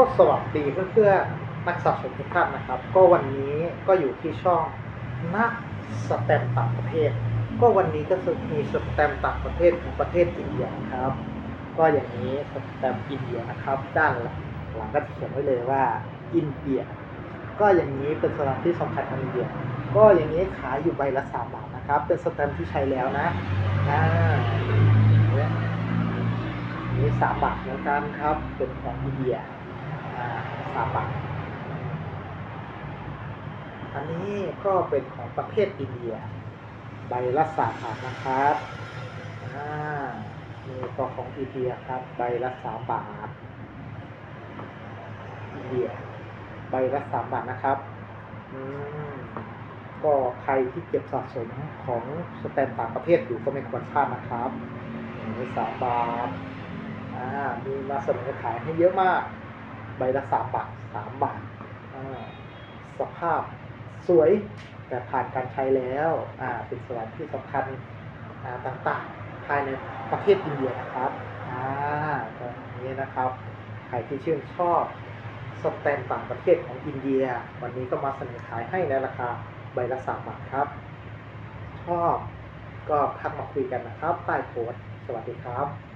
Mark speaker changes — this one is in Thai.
Speaker 1: ก็สวัสดีเพื่อนๆนักสะสมทุกท่านนะครับ ก็วันนี้ก็อยู่ที่ช่องนักสแตมต่างประเทศ ก็วันนี้ก็จะมีสแตมต่างประเทศของประเทศอินเดียครับ ก็อย่างนี้สแตมอินเดียนะครับ ด้านหลังหลังก็เขียนไว้เลยว่าอินเดีย ก็อย่างนี้เป็นสแตมที่สำคัญของอินเดีย ก็อย่างนี้ขายอยู่ใบละสามบาทนะครับ เป็นสแตมที่ใช้แล้วนะอ่านี่สามบาทเหมือนกันครับ เป็นของอินเดียาบาทอันนี้ก็เป็นของประเทศอินเดีย ใบละสามบาทนะครับอ่านี่ก็ของอินเดียครับใบละสามบาทอินเดีย ใบละสามบาทนะครับอืมก็ใครที่เก็บสะสมของสแตมต่างประเภทอยู่ก็ไม่ควรพลาดนะครับนี่สามบาท อ่า มีมาเสนอขายให้เยอะมาก ใบละสามบาทสามบาทสภาพสวยแต่ผ่านการใช้แล้วอ่าเป็นสถานที่สำคัญต่างๆ ภายในประเทศอินเดียนะครับอ่าก็อย่างนี้นะครับ ใครที่ชื่นชอบสแตมป์ต่างประเทศของอินเดีย วันนี้ก็มาเสนอขายให้ในราคาใบละสามบาทครับ ชอบก็ทักมาคุยกันนะครับ ใต้โพสต์สวัสดีครับ